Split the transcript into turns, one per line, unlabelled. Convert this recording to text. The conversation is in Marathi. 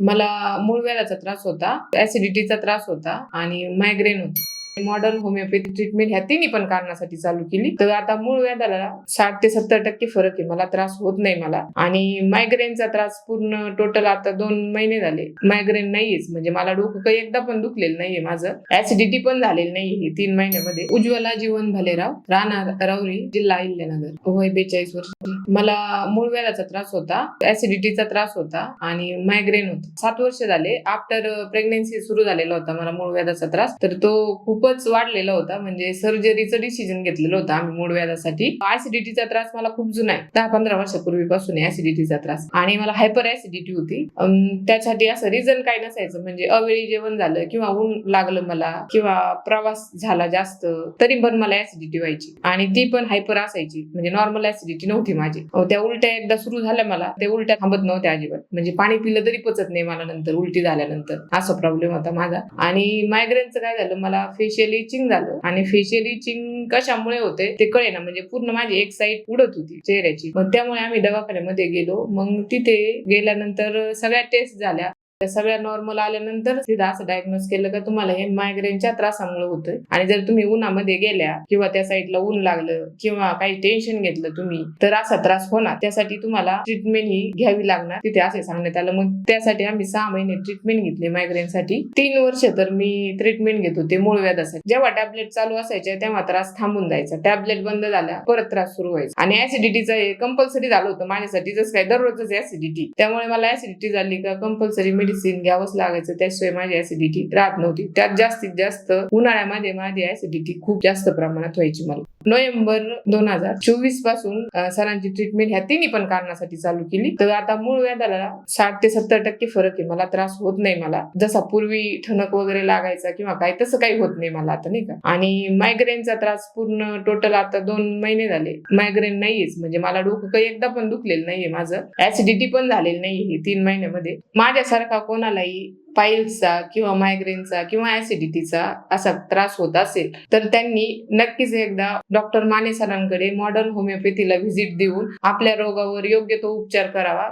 मला मूळव्याधाचा त्रास होता ऍसिडिटीचा त्रास होता आणि मायग्रेन होता. मॉडर्न होमिओपॅथी ट्रीटमेंट ह्या तिन्ही पण कारणासाठी चालू केली. तर आता मूळ व्याधाला साठ ते सत्तर टक्के फरक आहे. मला त्रास होत नाही मला. आणि मायग्रेनचा त्रास पूर्ण टोटल आता दोन महिने झाले. मायग्रेन नाहीयेच. म्हणजे मला डोकं काही एकदा पण दुखलेलं नाहीये माझं. ऍसिडिटी पण झालेली नाहीये तीन महिन्यामध्ये. उज्ज्वला जीवन भालेराव राणा राऊरी जिल्हा इल्लेनगर वय बेचाळीस वर्ष. मला मूळ व्याधाचा त्रास होता. ऍसिडिटीचा त्रास होता आणि मायग्रेन होता. सात वर्ष झाले. आफ्टर प्रेग्नेन्सी सुरू झालेला होता मला मूळ व्याधाचा त्रास. तर तो खूपच वाढलेला होता. म्हणजे सर्जरीचं डिसिजन घेतलेलं होतं आम्ही मूळ व्याजासाठी ऍसिडिटीचा त्रास मला खूप जुना आहे. दहा पंधरा वर्षापूर्वीपासून ऍसिडिटीचा त्रास. आणि मला हायपर ऍसिडिटी होती. त्यासाठी असं रिझन काय नसायचं. म्हणजे अवेळी जेवण झालं किंवा ऊन लागलं मला किंवा प्रवास झाला जास्त तरी पण मला ऍसिडिटी व्हायची. आणि ती पण हायपर असायची. म्हणजे नॉर्मल ऍसिडिटी नव्हती माझी. त्या उलट्या एकदा सुरू झाल्या मला. ते उलट्या थांबत नव्हत्या अजिबात. म्हणजे पाणी पिलं तरी पचत नाही मला नंतर उलटी झाल्यानंतर. असा प्रॉब्लेम होता माझा. आणि मायग्रेनचं काय झालं? मला फेशियल इचिंग झालं. आणि फेशियल इचिंग कशामुळे होते ते कळे ना म्हणजे पूर्ण माझी एक साईड उडत होती चेहऱ्याची. मग त्यामुळे आम्ही दवाखान्यामध्ये गेलो. मग तिथे गेल्यानंतर सगळ्या टेस्ट झाल्या. सगळ्या नॉर्मल आल्यानंतर तिथं असं डायग्नोज केलं का तुम्हाला हे मायग्रेनच्या त्रासामुळे होतंय. आणि जर तुम्ही उन्हामध्ये गेल्या किंवा त्या साईडला ऊन लागलं किंवा काही टेन्शन घेतलं तुम्ही तर असा त्रास होणार. त्यासाठी तुम्हाला ट्रीटमेंट ही घ्यावी लागणार. तिथे असे सांगण्यात आलं. मग त्यासाठी आम्ही सहा महिने ट्रीटमेंट घेतली मायग्रेनसाठी तीन वर्ष तर मी ट्रीटमेंट घेत होते मूळ व्याधासाठी जेव्हा टॅबलेट चालू असायचे तेव्हा त्रास थांबून जायचा. टॅबलेट बंद झाल्या परत त्रास सुरू व्हायचा. आणि ऍसिडिटीचं हे कंपल्सरी झालं होतं. माझ्यासाठी जसं काय दररोजच ऍसिडिटी त्यामुळे मला ऍसिडिटी झाली का कंपल्सरी मेडिसिन घ्यावंच लागायचं. त्याशिवाय माझी ऍसिडिटी राहत नव्हती. त्यात जास्तीत जास्त उन्हाळ्यामध्ये माझी ऍसिडिटी खूप जास्त प्रमाणात व्हायची मला. नोव्हेंबर दोन हजार चोवीसपासून सरांची ट्रीटमेंट ह्या तिन्ही पण कारणासाठी चालू केली. तर आता मूळ व्याधाला साठ ते सत्तर टक्के फरक आहे. मला त्रास होत नाही मला. जसा पूर्वी ठणक वगैरे लागायचा किंवा काय तसं काही होत नाही मला आता नाही का? आणि मायग्रेनचा त्रास पूर्ण टोटल आता दोन महिने झाले. मायग्रेन नाहीयेच. म्हणजे मला डोकं काही एकदा पण दुखलेलं नाहीये माझं. ऍसिडिटी पण झालेली नाहीये तीन महिन्यामध्ये. माझ्यासारखा कोणालाही पाईल्सचा किंवा मायग्रेनचा किंवा ऍसिडिटीचा असा त्रास होत असेल तर त्यांनी नक्कीच एकदा डॉक्टर माने सरांकडे मॉडर्न होमिओपॅथीला व्हिजिट देऊन आपल्या रोगावर योग्य तो उपचार करावा.